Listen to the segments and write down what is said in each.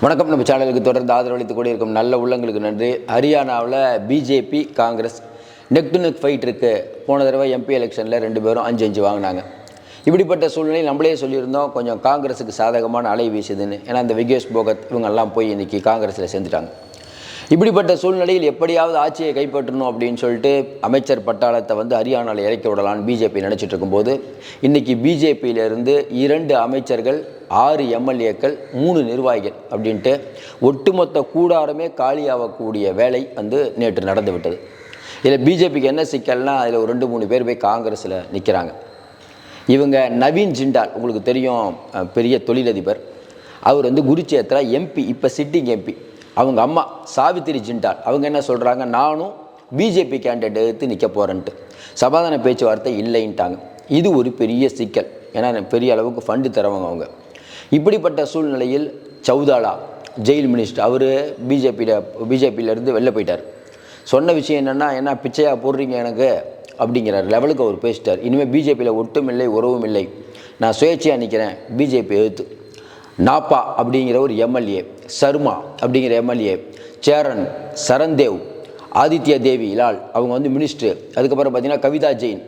வணக்கம் நம்ம சேனலுக்கு தொடர்ந்து ஆதரவளித்து கூட இருக்கும் நல்ல உள்ளங்களுக்கு நன்றி. ஹரியானாவில் BJP Congress neck to neck fight இருக்குது போன தடவை எம்பி எலெக்ஷனில் ரெண்டு பேரும் அஞ்சு அஞ்சு வாங்கினாங்க. இப்படிப்பட்ட சூழ்நிலை நம்மளே சொல்லியிருந்தோம் கொஞ்சம் காங்கிரஸுக்கு சாதகமான அலை வீசுதுன்னு. ஏன்னா இந்த விகேஷ் போகத் இவங்கெல்லாம் போய் இன்றைக்கி காங்கிரஸில் சேர்ந்துட்டாங்க. இப்படிப்பட்ட சூழ்நிலையில் எப்படியாவது ஆட்சியை கைப்பற்றணும் அப்படின்னு சொல்லிட்டு அமைச்சர் பட்டாளத்தை வந்து ஹரியானாவில் இறக்கி விடலான்னு பிஜேபி நினச்சிட்டு இருக்கும்போது இன்றைக்கி பிஜேபியிலிருந்து இரண்டு அமைச்சர்கள் ஆறு எம்எல்ஏக்கள் மூணு நிர்வாகிகள் அப்படின்ட்டு ஒட்டுமொத்த கூடாரமே காலியாகக்கூடிய வேலை வந்து நேற்று நடந்து விட்டது. இதில் பிஜேபிக்கு என்ன சிக்கல்னா அதில் ஒரு ரெண்டு மூணு பேர் போய் காங்கிரஸில் நிற்கிறாங்க இவங்க நவீன் ஜிண்டால் உங்களுக்கு தெரியும் பெரிய தொழிலதிபர். அவர் வந்து குருச்சேத்ரா எம்பி இப்போ சிட்டிங் எம்பி. அவங்க அம்மா சாவித்திரி ஜிண்டால். அவங்க என்ன சொல்கிறாங்க நானும் பிஜேபி கேண்டிடேட் எடுத்து நிற்க போகிறேன்ட்டு சமாதான பேச்சுவார்த்தை இல்லைன்ட்டாங்க. இது ஒரு பெரிய சிக்கல். ஏன்னா பெரிய அளவுக்கு ஃபண்டு தரவங்க அவங்க. இப்படிப்பட்ட சூழ்நிலையில் சௌதாலா ஜெயில் மினிஸ்டர் அவர் பிஜேபியில் பிஜேபியிலேருந்து வெளில போயிட்டார். சொன்ன விஷயம் என்னென்னா என்ன பிச்சையாக போடுறீங்க எனக்கு அப்படிங்கிற லெவலுக்கு அவர் பேசிட்டார். இனிமேல் பிஜேபியில் ஒட்டும் இல்லை உறவும் இல்லை. நான் சுயேட்சையாக நிற்கிறேன் பிஜேபி எழுத்து நாப்பா அப்படிங்கிற ஒரு எம்எல்ஏ சர்மா அப்படிங்கிற எம்எல்ஏ சேரன் சரண்தேவ் ஆதித்யா தேவி லால் அவங்க வந்து மினிஸ்டர் அதுக்கப்புறம் பார்த்தீங்கன்னா கவிதா ஜெயின்.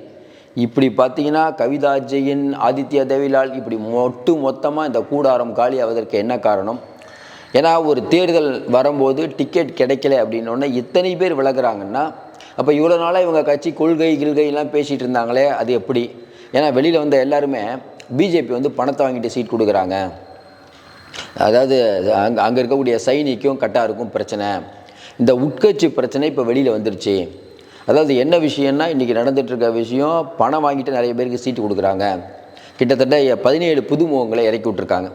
இப்படி பார்த்தீங்கன்னா கவிதா ஜெயின் ஆதித்யா தேவிலால் இப்படி மொட்டு மொத்தமாக இந்த கூடாரம் காலியாவதற்கு என்ன காரணம்? ஏன்னா ஒரு தேர்தல் வரும்போது டிக்கெட் கிடைக்கல அப்படின்னோடனே இத்தனை பேர் விலகுறாங்கன்னா அப்போ இவ்வளோ நாளாக இவங்க கட்சி கொள்கை கில்கையெல்லாம் பேசிகிட்டு இருந்தாங்களே அது எப்படி? ஏன்னா வெளியில் வந்த எல்லாருமே பிஜேபி வந்து பணத்தை வாங்கிட்டு சீட் கொடுக்குறாங்க. அதாவது அங்கே அங்கே இருக்கக்கூடிய சைனிக்கும் கட்டாருக்கும் பிரச்சனை. இந்த உட்கட்சி பிரச்சனை இப்போ வெளியில் வந்துருச்சு. அதாவது என்ன விஷயம்னா இன்றைக்கி நடந்துகிட்ருக்க விஷயம் பணம் வாங்கிட்டு நிறைய பேருக்கு சீட்டு கொடுக்குறாங்க. கிட்டத்தட்ட பதினேழு புதுமுகங்களை இறக்கி விட்ருக்காங்க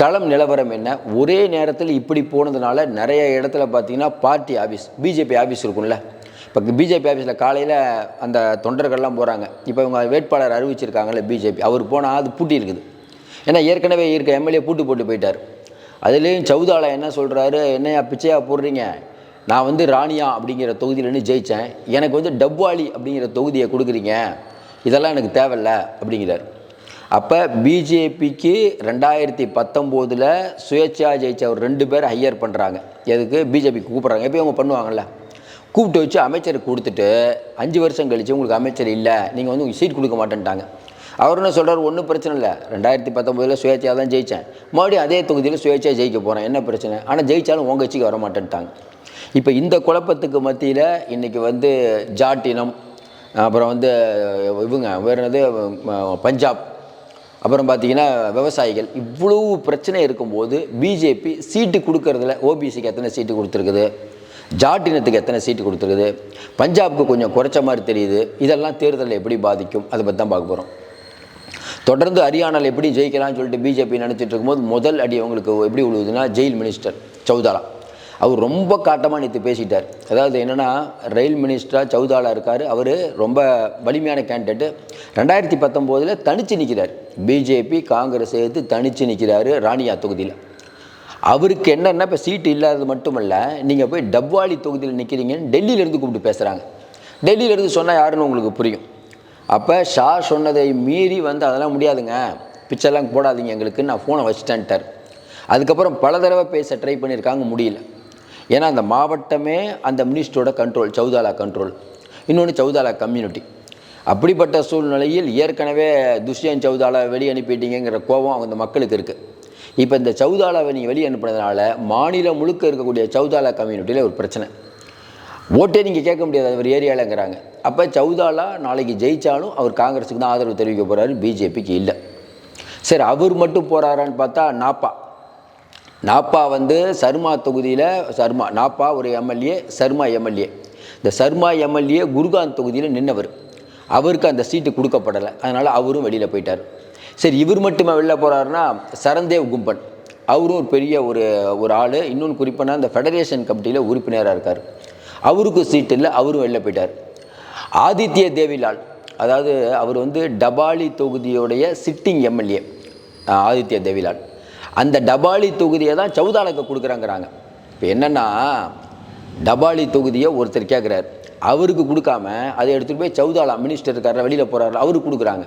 களம் நிலவரம் என்ன? ஒரே நேரத்தில் இப்படி போனதுனால நிறைய இடத்துல பார்த்தீங்கன்னா பார்ட்டி ஆஃபீஸ் பிஜேபி ஆஃபீஸ் இருக்கும்ல. இப்போ பிஜேபி ஆஃபீஸில் காலையில் அந்த தொண்டர்கள்லாம் போகிறாங்க இப்போ இவங்க வேட்பாளர் அறிவிச்சிருக்காங்கல்ல பிஜேபி. அவர் போனால் அது பூட்டி இருக்குது ஏன்னா ஏற்கனவே இருக்க எம்எல்ஏ பூட்டு போட்டு போயிட்டார். அதுலேயும் சவுதாலா என்ன சொல்கிறாரு என்னையா பிச்சையா போடுறீங்க? நான் வந்து ராணியா அப்படிங்கிற தொகுதியிலேருந்து ஜெயித்தேன் எனக்கு வந்து டப்வாலி அப்படிங்கிற தொகுதியை கொடுக்குறீங்க. இதெல்லாம் எனக்கு தேவையில்ல அப்படிங்கிறார். அப்போ பிஜேபிக்கு ரெண்டாயிரத்தி பத்தொம்போதில் சுயேட்சையாக ஜெயித்தவர் ஒரு ரெண்டு பேர் ஹையர் பண்ணுறாங்க எதுக்கு? பிஜேபிக்கு கூப்பிட்றாங்க. எப்போயும் அவங்க பண்ணுவாங்கள்ல கூப்பிட்டு வச்சு அமைச்சருக்கு கொடுத்துட்டு அஞ்சு வருஷம் கழித்து உங்களுக்கு அமைச்சர் இல்லை. நீங்கள் வந்து உங்களுக்கு சீட் கொடுக்க மாட்டேன்ட்டாங்க. அவர் என்ன சொல்கிறார் ஒன்றும் பிரச்சனை இல்லை. ரெண்டாயிரத்தி பத்தொம்போதில் சுயேட்சையாக தான் ஜெயித்தேன் மறுபடியும் அதே தொகுதியில் சுயேட்சையாக ஜெயிக்க போகிறேன் என்ன பிரச்சனை? ஆனால் ஜெயித்தாலும் உங்கள் கட்சிக்கு வர மாட்டேன்ட்டாங்க. இப்போ இந்த குழப்பத்துக்கு மத்தியில் இன்றைக்கி வந்து ஜாட்டினம் அப்புறம் வந்து இவங்க வேறு என்னது? பஞ்சாப் அப்புறம் பார்த்தீங்கன்னா விவசாயிகள். இவ்வளவு பிரச்சனை இருக்கும்போது பிஜேபி சீட்டு கொடுக்கறதுல ஓபிசிக்கு எத்தனை சீட்டு கொடுத்துருக்குது? ஜாட்டினத்துக்கு எத்தனை சீட்டு கொடுத்துருக்குது? பஞ்சாப்க்கு கொஞ்சம் குறைச்ச மாதிரி தெரியுது. இதெல்லாம் தேர்தலில் எப்படி பாதிக்கும்? அதை பற்றி தான் பார்க்க போகிறோம் தொடர்ந்து ஹரியானாவில் எப்படி ஜெயிக்கலாம்னு சொல்லிட்டு பிஜேபி நினச்சிட்டு இருக்கும்போது முதல் அடி அவங்களுக்கு எப்படி விழுவுதுன்னா ஜெயில் மினிஸ்டர் சௌதாலா. அவர் ரொம்ப காட்டமாக நேற்று பேசிட்டார். அதாவது என்னென்னா ரயில் மினிஸ்டராக சௌதாலா இருக்கார். அவர் ரொம்ப வலிமையான கேண்டிடேட்டு ரெண்டாயிரத்தி பத்தொம்போதில் தனித்து நிற்கிறார் பிஜேபி காங்கிரஸ் சேர்த்து தனித்து நிற்கிறாரு ராணியா தொகுதியில். அவருக்கு என்னென்னா இப்போ சீட்டு இல்லாதது மட்டுமல்ல நீங்கள் போய் டப்வாலி தொகுதியில் நிற்கிறீங்கன்னு டெல்லியிலேருந்து கூப்பிட்டு பேசுகிறாங்க டெல்லியிலேருந்து சொன்னால் யாருன்னு உங்களுக்கு புரியும். அப்போ ஷா சொன்னதை மீறி வந்து அதெல்லாம் முடியாதுங்க. பிச்சர்லாம் போடாதீங்க எங்களுக்கு நான் ஃபோனை வச்சுட்டேன்ட்டார். அதுக்கப்புறம் பல தடவை பேச ட்ரை பண்ணியிருக்காங்க முடியல. ஏன்னா அந்த மாவட்டமே அந்த மினிஸ்டரோட கண்ட்ரோல் சௌதாலா கண்ட்ரோல் இன்னொன்று சௌதாலா கம்யூனிட்டி அப்படிப்பட்ட சூழ்நிலையில் ஏற்கனவே துஷ்யந்த் சௌதாலா வெளியே அனுப்பிட்டீங்கிற கோபம் அந்த மக்களுக்கு இருக்குது இப்போ இந்த சௌதாலாவை நீங்கள் வெளியே அனுப்புனதுனால மாநிலம் முழுக்க இருக்கக்கூடிய சௌதாலா கம்யூனிட்டியில் ஒரு பிரச்சனை. ஓட்டே நீங்கள் கேட்க முடியாது. அவர் ஏரியாலங்கிறாங்க. அப்போ சௌதாலா நாளைக்கு ஜெயித்தாலும் அவர் காங்கிரஸுக்கு தான் ஆதரவு தெரிவிக்க போகிறாரு பிஜேபிக்கு இல்லை. சரி அவர் மட்டும் போகிறாரான்னு பார்த்தா நாப்பா. நாப்பா வந்து சர்மா தொகுதியில் சர்மா நாப்பா ஒரு எம்எல்ஏ சர்மா எம்எல்ஏ. இந்த சர்மா எம்எல்ஏ குருகாந்த் தொகுதியில் நின்னவர். அவருக்கு அந்த சீட்டு கொடுக்கப்படலை. அதனால் அவரும் வெளியில் போயிட்டார். சரி இவர் மட்டுமே வெளில போகிறாருன்னா சரந்தேவ் கும்பன். அவரும் ஒரு பெரிய ஒரு ஒரு ஆள். இன்னொன்று குறிப்பான அந்த ஃபெடரேஷன் கமிட்டியில் உறுப்பினராக இருக்கார். அவருக்கு சீட் இல்லை அவரும் வெளில போயிட்டார். ஆதித்ய தேவிலால் அதாவது அவர் வந்து டபாலி தொகுதியுடைய சிட்டிங் எம்எல்ஏ ஆதித்ய தேவிலால். அந்த டபாலி தொகுதியை தான் சௌதாலுக்கு கொடுக்குறாங்கிறாங்க. இப்போ என்னென்னா டபாலி தொகுதியை ஒருத்தர் கேட்குறாரு அவருக்கு கொடுக்காம அதை எடுத்துகிட்டு போய் சௌதாலா மினிஸ்டர் இருக்கார வெளியில் போகிறாரு அவருக்கு கொடுக்குறாங்க.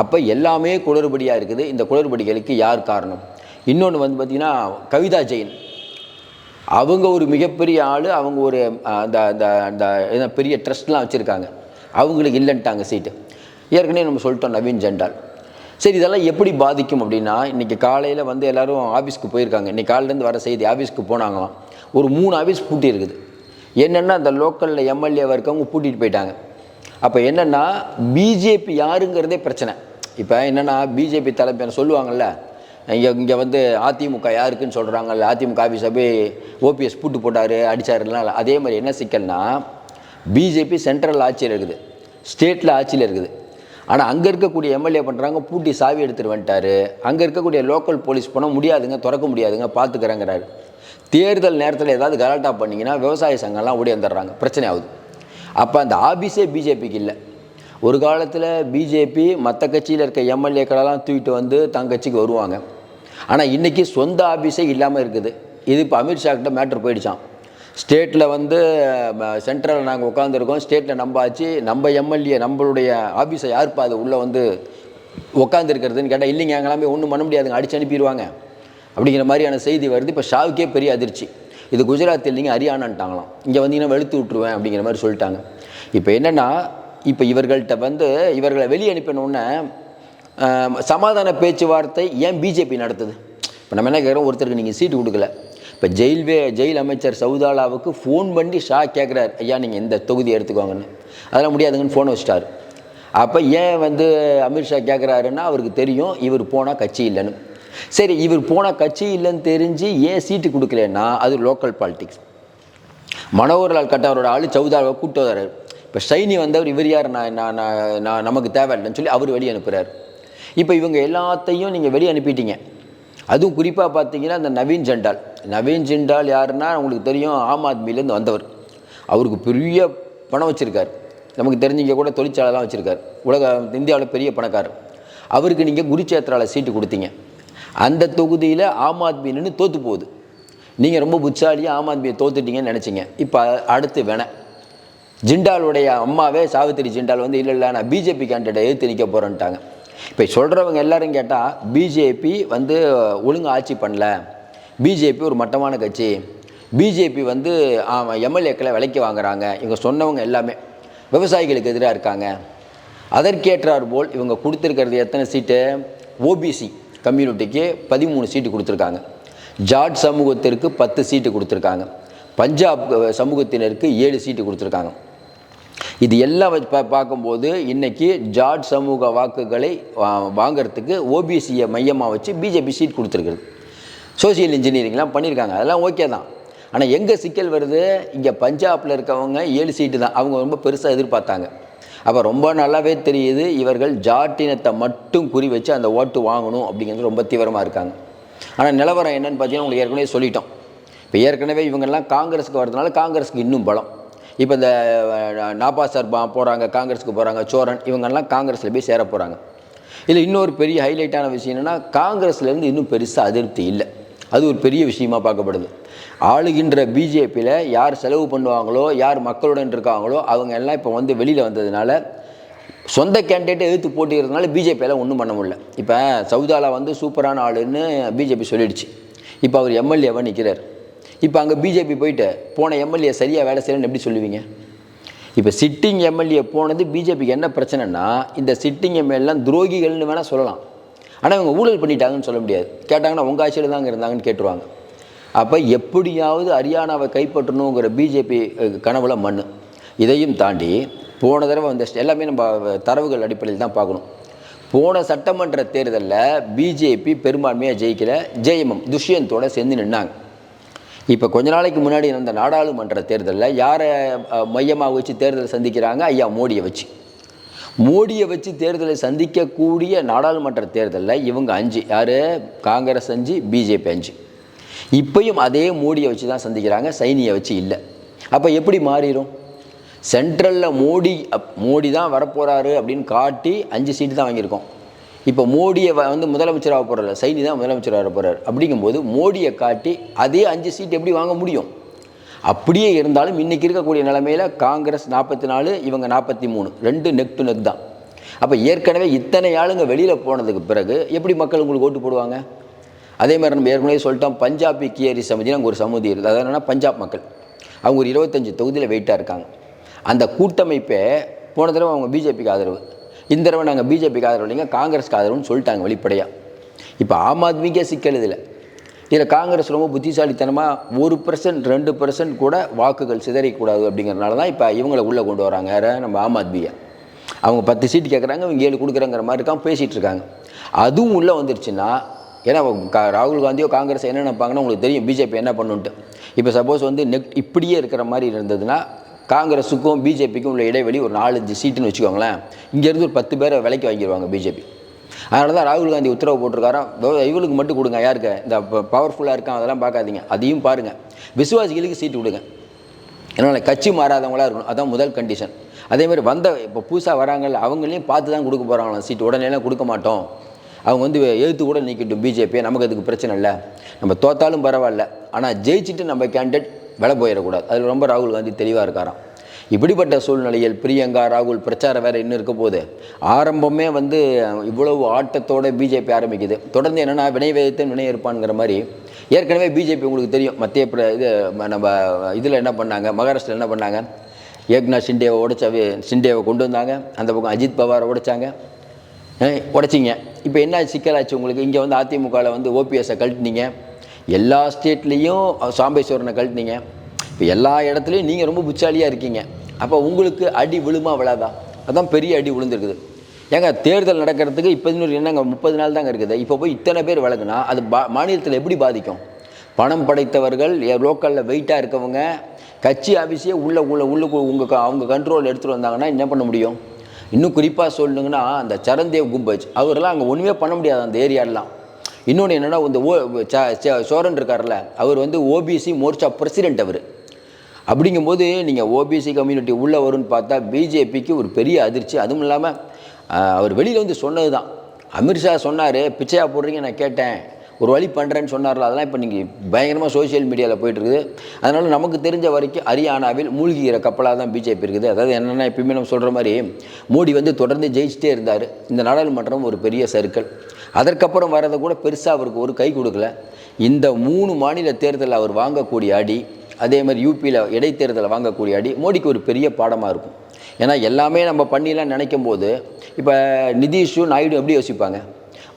அப்போ எல்லாமே குளறுபடியாக இருக்குது. இந்த குளறுபடிகளுக்கு யார் காரணம்? இன்னொன்று வந்து பார்த்திங்கன்னா கவிதா ஜெயின். அவங்க ஒரு மிகப்பெரிய ஆள் அவங்க ஒரு அந்த அந்த அந்த பெரிய ட்ரஸ்ட்லாம் வச்சுருக்காங்க. அவங்களுக்கு இல்லைன்ட்டாங்க சீட்டு ஏற்கனவே நம்ம சொல்லிட்டோம் நவீன் ஜெண்டால் சரி இதெல்லாம் எப்படி பாதிக்கும் அப்படின்னா இன்றைக்கி காலையில் வந்து எல்லோரும் ஆஃபீஸ்க்கு போயிருக்காங்க. இன்றைக்கி காலையிலேருந்து வர செய்தி ஆஃபீஸ்க்கு போனாங்களாம். ஒரு மூணு ஆஃபீஸ் பூட்டி இருக்குது. என்னென்னா அந்த லோக்கலில் எம்எல்ஏவாக இருக்கவங்க பூட்டிகிட்டு போயிட்டாங்க. அப்போ என்னென்னா பிஜேபி யாருங்கிறதே பிரச்சனை. இப்போ என்னென்னா பிஜேபி தலைமையான சொல்லுவாங்கள்ல இங்கே இங்கே வந்து அதிமுக யாருக்குன்னு சொல்கிறாங்கல்ல அதிமுக ஆஃபீஸை போய் ஓபிஎஸ் பூட்டு போட்டார் அடித்தாருலாம் அதே மாதிரி என்ன சிக்கல்னா பிஜேபி சென்ட்ரல் ஆட்சியில் இருக்குது. ஸ்டேட்டில் ஆட்சியில் இருக்குது. ஆனால் அங்கே இருக்கக்கூடிய எம்எல்ஏ பண்ணுறாங்க பூட்டி சாவி எடுத்துகிட்டு வந்துட்டாரு. அங்கே இருக்கக்கூடிய லோக்கல் போலீஸ் போனால் முடியாதுங்க திறக்க முடியாதுங்க பார்த்துக்கிறேங்கிறாரு தேர்தல் நேரத்தில் ஏதாவது கலாட்டா பண்ணிங்கன்னா விவசாய சங்கம்லாம் ஓடி வந்துடுறாங்க பிரச்சனை ஆகுது. அப்போ அந்த ஆபீஸே பிஜேபிக்கு இல்லை. ஒரு காலத்தில் பிஜேபி மற்ற கட்சியில் இருக்க எம்எல்ஏக்களெல்லாம் தூக்கிட்டு வந்து தங்க கட்சிக்கு வருவாங்க. ஆனால் இன்றைக்கி சொந்த ஆபீஸே இல்லாமல் இருக்குது. இது இப்போ அமித்ஷா கிட்ட மேட்ரு போயிடுச்சான் ஸ்டேட்டில் வந்து சென்ட்ரலில் நாங்கள் உட்காந்துருக்கோம் ஸ்டேட்டில் நம்ம ஆச்சு நம்ம எம்எல்ஏ நம்மளுடைய ஆஃபீஸை யாருப்பா அது உள்ளே வந்து உட்காந்துருக்கிறதுன்னு கேட்டால் இல்லைங்க அங்கெல்லாம் ஒன்றும் பண்ண முடியாதுங்க. அடிச்சு அனுப்பிடுவாங்க அப்படிங்கிற மாதிரியான செய்தி வருது. இப்போ ஷாவுக்கே பெரிய அதிர்ச்சி. இது குஜராத் இல்லைங்க ஹரியானான்ட்டாங்களாம். இங்கே வந்தீங்கன்னா வெளுத்து விட்ருவேன் அப்படிங்கிற மாதிரி சொல்லிட்டாங்க. இப்போ என்னென்னா இப்போ இவர்கள்ட்ட வந்து இவர்களை வெளியே அனுப்பினோடனே சமாதான பேச்சுவார்த்தை ஏன் பிஜேபி நடத்துது? இப்போ நம்ம என்ன கேட்குறோம் ஒருத்தருக்கு நீங்கள் சீட்டு கொடுக்கல. இப்போ ஜெயில்வே ஜெயில் அமைச்சர் சவுதாலாவுக்கு ஃபோன் பண்ணி ஷா கேட்குறாரு ஐயா நீங்கள் இந்த தொகுதி எடுத்துக்கோங்கன்னு. அதெல்லாம் முடியாதுங்கன்னு ஃபோனை வச்சிட்டார். அப்போ ஏன் வந்து அமித்ஷா கேட்குறாருன்னா அவருக்கு தெரியும் இவர் போனால் கட்சி இல்லைன்னு. சரி இவர் போனால் கட்சி இல்லைன்னு தெரிஞ்சு ஏன் சீட்டு கொடுக்கலன்னா அது லோக்கல் பாலிடிக்ஸ் மனோகர்லால் கட்டாரோட ஆள் சவுதாவை கூப்பிட்டு வர்றாரு. இப்போ ஷைனி வந்தவர் இவர் யார்? நான் நான் நான் நான் நமக்கு தேவையில்லைன்னு சொல்லி அவர் வெளியே அனுப்புகிறார் இப்போ இவங்க எல்லாத்தையும் நீங்கள் வெளியே அனுப்பிட்டீங்க. அதுவும் குறிப்பாக பார்த்தீங்கன்னா அந்த நவீன் ஜெண்டால் நவீன் ஜெண்டால் யாருன்னா உங்களுக்கு தெரியும் ஆம் ஆத்மிலேருந்து வந்தவர். அவருக்கு பெரிய பணம் வச்சுருக்கார். நமக்கு தெரிஞ்சவங்க கூட தொழிற்சாலைலாம் வச்சுருக்கார். உலக இந்தியாவில் பெரிய பணக்காரர். அவருக்கு நீங்கள் குருச்சேத்திராவில் சீட்டு கொடுத்தீங்க. அந்த தொகுதியில் ஆம் ஆத்மி நின்று தோற்று போகுது. நீங்கள் ரொம்ப புட்சாலியாக ஆம் ஆத்மியை தோத்துட்டீங்கன்னு நினச்சிங்க. இப்போ அடுத்து வேண ஜிண்டாலுடைய அம்மாவே சாவித்திரி ஜிண்டால் வந்து இல்லை இல்லை நான் பிஜேபி கேண்டிடேட்டை எதிர்த்து நிற்க போகிறேன்ட்டாங்க இப்போ சொல்கிறவங்க எல்லாரும் கேட்டால் பிஜேபி வந்து ஒழுங்கு ஆட்சி பண்ணல. பிஜேபி ஒரு மட்டமான கட்சி. பிஜேபி வந்து எம்எல்ஏக்களை விலைக்கு வாங்குறாங்க. இவங்க சொன்னவங்க எல்லாமே விவசாயிகளுக்கு எதிராக இருக்காங்க. அதற்கேற்றார் போல் இவங்க கொடுத்துருக்கிறது எத்தனை சீட்டு? ஓபிசி கம்யூனிட்டிக்கு பதிமூணு சீட்டு கொடுத்துருக்காங்க. ஜாட் சமூகத்திற்கு பத்து சீட்டு கொடுத்துருக்காங்க. பஞ்சாப் சமூகத்தினருக்கு ஏழு சீட்டு கொடுத்துருக்காங்க. இது எல்லாம் வச்சு பா பார்க்கும்போது இன்றைக்கி ஜாட் சமூக வாக்குகளை வா- வாங்குறதுக்கு ஓபிசியை மையமாக வச்சு பிஜேபி சீட் கொடுத்துருக்குது சோசியல் இன்ஜினியரிங்லாம் பண்ணியிருக்காங்க. அதெல்லாம் ஓகே தான். ஆனால் எங்கே சிக்கல் வருது? இங்கே பஞ்சாபில் இருக்கவங்க ஏழு சீட்டு தான். அவங்க ரொம்ப பெருசாக எதிர்பார்த்தாங்க. அப்போ ரொம்ப நல்லாவே தெரியுது இவர்கள் ஜாட்டினத்தை மட்டும் குறி வச்சு அந்த ஓட்டு வாங்கணும் அப்படிங்கிறது ரொம்ப தீவிரமாக இருக்காங்க. ஆனால் நிலவரம் என்னென்னு பார்த்தீங்கன்னா உங்களுக்கு ஏற்கனவே சொல்லிட்டோம். இப்போ ஏற்கனவே இவங்கெல்லாம் காங்கிரஸுக்கு வரதுனால காங்கிரஸுக்கு இன்னும் பலம். இப்போ இந்த நாபா சார் போகிறாங்க காங்கிரஸுக்கு போகிறாங்க சோரன் இவங்கெல்லாம் காங்கிரஸில் போய் சேர போகிறாங்க இதில் இன்னொரு பெரிய ஹைலைட்டான விஷயம் என்னென்னா காங்கிரஸ்லேருந்து இன்னும் பெருசாக அதிருப்தி இல்லை. அது ஒரு பெரிய விஷயமா பார்க்கப்படுது. ஆளுகின்ற பிஜேபியில் யார் செலவு பண்ணுவாங்களோ யார் மக்களுடன் இருக்காங்களோ அவங்க எல்லாம் இப்போ வந்து வெளியில் வந்ததுனால சொந்த கேண்டிடேட்டை எதிர்த்து போட்டிக்கிறதுனால பிஜேபியெல்லாம் ஒன்றும் பண்ண முடியல. இப்போ சவுதாலா வந்து சூப்பரான ஆளுன்னு பிஜேபி சொல்லிடுச்சு. இப்போ அவர் எம்எல்ஏவாக நிற்கிறார் இப்போ அங்கே பிஜேபி போயிட்டு போன எம்எல்ஏ சரியாக வேலை செய்யலன்னு எப்படி சொல்லுவீங்க? இப்போ சிட்டிங் எம்எல்ஏ போனது பிஜேபிக்கு என்ன பிரச்சனைனா இந்த சிட்டிங் எம்எல்ஏலாம் துரோகிகள்னு வேணால் சொல்லலாம். ஆனால் இவங்க ஊழல் பண்ணிட்டாங்கன்னு சொல்ல முடியாது. கேட்டாங்கன்னா உங்கள் ஆட்சியில் தாங்க இருந்தாங்கன்னு கேட்டுருவாங்க. அப்போ எப்படியாவது ஹரியானாவை கைப்பற்றணுங்கிற பிஜேபி கனவுல மண் இதையும் தாண்டி போன தடவை வந்த எல்லாமே நம்ம தரவுகள் அடிப்படையில் தான் பார்க்கணும். போன சட்டமன்ற தேர்தலில் பிஜேபி பெரும்பான்மையாக ஜெயிக்கல. ஜெயமம் துஷ்யந்தோட சேர்ந்து நின்னாங்க. இப்போ கொஞ்ச நாளைக்கு முன்னாடி நடந்த நாடாளுமன்ற தேர்தலில் யாரை மையமாக வச்சு தேர்தல் சந்திக்கிறாங்க? ஐயா மோடியை வச்சு. மோடியை வச்சு தேர்தலை சந்திக்கக்கூடிய நாடாளுமன்ற தேர்தலில் இவங்க அஞ்சு. யார்? காங்கிரஸ் அஞ்சு பிஜேபி அஞ்சு. இப்பையும் அதே மோடியை வச்சு தான் சந்திக்கிறாங்க சைனியை வச்சு இல்லை. அப்போ எப்படி மாறிடும் சென்ட்ரலில் மோடி அப்- மோடி தான் வரப்போகிறாரு அப்படின்னு காட்டி அஞ்சு சீட்டு தான் வாங்கியிருக்கோம். இப்போ மோடியை வ- வந்து முதலமைச்சராக போகிறார் சைனி தான் முதலமைச்சராக போகிறார் அப்படிங்கும்போது மோடியை காட்டி அதே அஞ்சு சீட் எப்படி வாங்க முடியும்? அப்படியே இருந்தாலும் இன்றைக்கி இருக்கக்கூடிய நிலைமையில் காங்கிரஸ் நாற்பத்தி நாலு இவங்க நாற்பத்தி மூணு. ரெண்டு நெக் டு நெக் தான். அப்போ ஏற்கனவே இத்தனை ஆளுங்க வெளியில் போனதுக்கு பிறகு எப்படி மக்கள் உங்களுக்கு ஓட்டு போடுவாங்க? அதே மாதிரி நம்ம ஏற்கனவே சொல்லிட்டோம் பஞ்சாபி கியரி சமிதினு அங்கே ஒரு சமுதி இருக்குது. அது என்னென்னா பஞ்சாப் மக்கள். அவங்க ஒரு இருபத்தஞ்சி தொகுதியில் வெயிட்டாக இருக்காங்க. அந்த கூட்டமைப்பே போன தடவை அவங்க பிஜேபிக்கு ஆதரவு. இந்த தடவை நாங்கள் பிஜேபிக்கு ஆதரவு இல்லைங்க காங்கிரஸ்க்கு ஆதரவுன்னு சொல்லிட்டாங்க வெளிப்படையாக இப்போ ஆம் ஆத்மிக்கே சிக்கல் இதில். இதில் காங்கிரஸ் ரொம்ப புத்திசாலித்தனமாக ஒரு பர்சன்ட் ரெண்டு பர்சன்ட் கூட வாக்குகள் சிதறிக்கூடாது அப்படிங்கிறனால தான் இப்போ இவங்களை உள்ளே கொண்டு வராங்க. யாரை? நம்ம ஆம் ஆத்மியை. அவங்க பத்து சீட் கேட்குறாங்க இவங்க ஏழு கொடுக்குறங்கிற மாதிரி இருக்கான் பேசிகிட்டு இருக்காங்க. அதுவும் உள்ளே வந்துருச்சுன்னா ஏன்னா ராகுல் காந்தியோ காங்கிரஸ் என்ன நினைப்பாங்கன்னா உங்களுக்கு தெரியும் பிஜேபி என்ன பண்ணுன்ட்டு. இப்போ சப்போஸ் வந்து நெக் இப்படியே இருக்கிற மாதிரி இருந்ததுன்னா காங்கிரஸுக்கும் பிஜேபிக்கும் உள்ள இடைவெளி ஒரு நாலஞ்சு சீட்டுன்னு வச்சுக்கோங்களேன். இங்கேருந்து ஒரு பத்து பேரை விலைக்கு வாங்கிடுவாங்க பிஜேபி. அதனால தான் ராகுல் காந்தி உத்தரவு போட்டிருக்காராம். இவளுக்கு மட்டும் கொடுங்க யாருக்கு? இந்த பவர்ஃபுல்லாக இருக்கான் அதெல்லாம் பார்க்காதீங்க. அதையும் பாருங்கள் விசுவாசிகளுக்கு சீட்டு கொடுங்க. அதனால் கட்சி மாறாதவங்களா இருக்கணும். அதான் முதல் கண்டிஷன் அதே மாதிரி வந்த இப்போ புதுசாக வராங்கல்ல அவங்களையும் பார்த்து தான் கொடுக்க போகிறாங்களாம் சீட்டு உடனேலாம் கொடுக்க மாட்டோம். அவங்க வந்து எழுத்து கூட நிற்கட்டும் பிஜேபி நமக்கு அதுக்கு பிரச்சனை இல்லை. நம்ம தோத்தாலும் பரவாயில்ல. ஆனால் ஜெயிச்சுட்டு நம்ம கேண்டிடேட் விலை போயிடக்கூடாது. அதில் ரொம்ப ராகுல் காந்தி தெளிவாக இருக்காராம். இப்படிப்பட்ட சூழ்நிலையில் பிரியங்கா ராகுல் பிரச்சாரம் வேறு இன்னும் இருக்க போகுது. ஆரம்பமே வந்து இவ்வளவு ஆட்டத்தோட பிஜேபி ஆரம்பிக்குது. தொடர்ந்து என்னென்னா வினை வேதத்தன் வினை இருப்பான்ங்கிற மாதிரி ஏற்கனவே பிஜேபி உங்களுக்கு தெரியும். மத்திய பிர இது நம்ம இதில் என்ன பண்ணாங்க? மகாராஷ்டிரில் என்ன பண்ணாங்க? ஏக்நாத் சிண்டேவை உடைச்ச ஷிண்டேவை கொண்டு வந்தாங்க. அந்த பக்கம் அஜித் பவாரை உடைச்சாங்க. உடைச்சிங்க. இப்போ என்ன சிக்கலாச்சு உங்களுக்கு? இங்கே வந்து அதிமுகவில் வந்து ஓபிஎஸை கழட்டினீங்க. எல்லா ஸ்டேட்லேயும் சாம்பேஸ்வரனை கழட்டினீங்க. இப்போ எல்லா இடத்துலையும் நீங்கள் ரொம்ப புச்சாலியாக இருக்கீங்க. அப்போ உங்களுக்கு அடி விழுமா விழாதா? அதுதான் பெரிய அடி விழுந்துருக்குது. ஏங்க தேர்தல் நடக்கிறதுக்கு இப்போ இன்னொரு என்னங்க முப்பது நாள் தாங்க இருக்குது. இப்போ போய் இத்தனை பேர் வழங்குனா அது பா மாநிலத்தில் எப்படி பாதிக்கும்? பணம் படைத்தவர்கள் லோக்கலில் வெயிட்டாக இருக்கவங்க கட்சி ஆஃபீஸே உள்ளே உள்ள உள்ளுக்கு உங்கள் அவங்க கண்ட்ரோல் எடுத்துகிட்டு வந்தாங்கன்னா என்ன பண்ண முடியும்? இன்னும் குறிப்பாக சொல்லணுங்கன்னா அந்த சரண்தேவ் கும்பஜ் அவரெல்லாம் அங்கே ஒன்றுமே பண்ண முடியாது அந்த ஏரியாலாம் இன்னொன்று என்னென்னா இந்த ஓ சோரன் இருக்கார்ல அவர் வந்து ஓபிசி மோர்ச்சா பிரசிடென்ட் அவர். அப்படிங்கும்போது நீங்கள் ஓபிசி கம்யூனிட்டி உள்ளே வரும்னு பார்த்தா பிஜேபிக்கு ஒரு பெரிய அதிர்ச்சி. அதுவும் இல்லாமல் அவர் வெளியில் வந்து சொன்னது தான் அமித்ஷா சொன்னார் பிச்சையாக போடுறீங்க நான் கேட்டேன். ஒரு வழி பண்ணுறேன்னு சொன்னார்ல அதெல்லாம் இப்போ நீங்கள் பயங்கரமாக சோஷியல் மீடியாவில் போயிட்டுருக்குது. அதனால் நமக்கு தெரிஞ்ச வரைக்கும் ஹரியானாவில் மூழ்கிற கப்பலாக தான் பிஜேபி இருக்குது. அதாவது என்னென்னா எப்பயுமே நம்ம சொல்கிற மாதிரி மோடி வந்து தொடர்ந்து ஜெயிச்சிட்டே இருந்தார். இந்த நாடாளுமன்றம் ஒரு பெரிய சர்க்கிள் அதற்கப்புறம் வரதை கூட பெருசாக அவருக்கு ஒரு கை கொடுக்கல. இந்த மூணு மாநில தேர்தலில் அவர் வாங்கக்கூடிய அடி அதே மாதிரி யூபியில் இடைத்தேர்தலில் வாங்கக்கூடிய அடி மோடிக்கு ஒரு பெரிய பாடமாக இருக்கும். ஏன்னா எல்லாமே நம்ம பண்ணிலாம் நினைக்கும் போது இப்போ நிதிஷும் நாயுடு எப்படி யோசிப்பாங்க?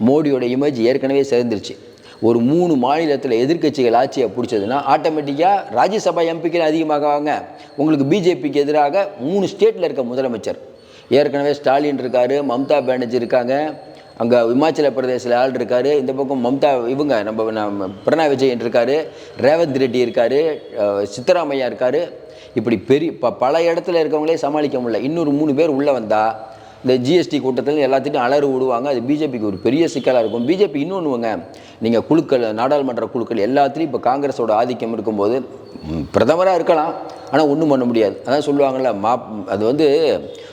மோடியோட இமேஜ் ஏற்கனவே சேர்ந்துருச்சு ஒரு மூணு மாநிலத்தில் எதிர்க்கட்சிகள் ஆட்சியை பிடிச்சதுன்னா ஆட்டோமேட்டிக்காக ராஜ்யசபா எம்பிக்கள் அதிகமாகவாங்க. உங்களுக்கு பிஜேபிக்கு எதிராக மூணு ஸ்டேட்டில் இருக்க முதலமைச்சர். ஏற்கனவே ஸ்டாலின் இருக்கார் மம்தா பானர்ஜி இருக்காங்க. அங்கே இமாச்சல பிரதேசில் ஆள் இருக்கார். இந்த பக்கம் மம்தா இவங்க நம்ம நம்ம பிரணாய் விஜயன் இருக்கார். ரேவந்த் ரெட்டி இருக்கார். சித்தராமையா இருக்கார். இப்படி பெரிய ப பல இடத்துல இருக்கவங்களே சமாளிக்க முடியல. இன்னொரு மூணு பேர் உள்ளே வந்தால் இந்த ஜிஎஸ்டி கூட்டத்தில் எல்லாத்தையும் அலறு விடுவாங்க. அது பிஜேபிக்கு ஒரு பெரிய சிக்கலாக இருக்கும். பிஜேபி இன்னொன்றுவங்க நீங்கள் குழுக்கள் நாடாளுமன்ற குழுக்கள் எல்லாத்துலேயும் இப்போ காங்கிரஸோட ஆதிக்கம் இருக்கும்போது பிரதமராக இருக்கலாம். ஆனால் ஒன்றும் பண்ண முடியாது. அதான் சொல்லுவாங்கள்ல மா அது வந்து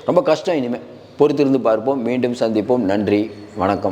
ரொம்ப கஷ்டம் இனிமேல் பொறுத்திருந்து பார்ப்போம். மீண்டும் சந்திப்போம். நன்றி. வணக்கம்.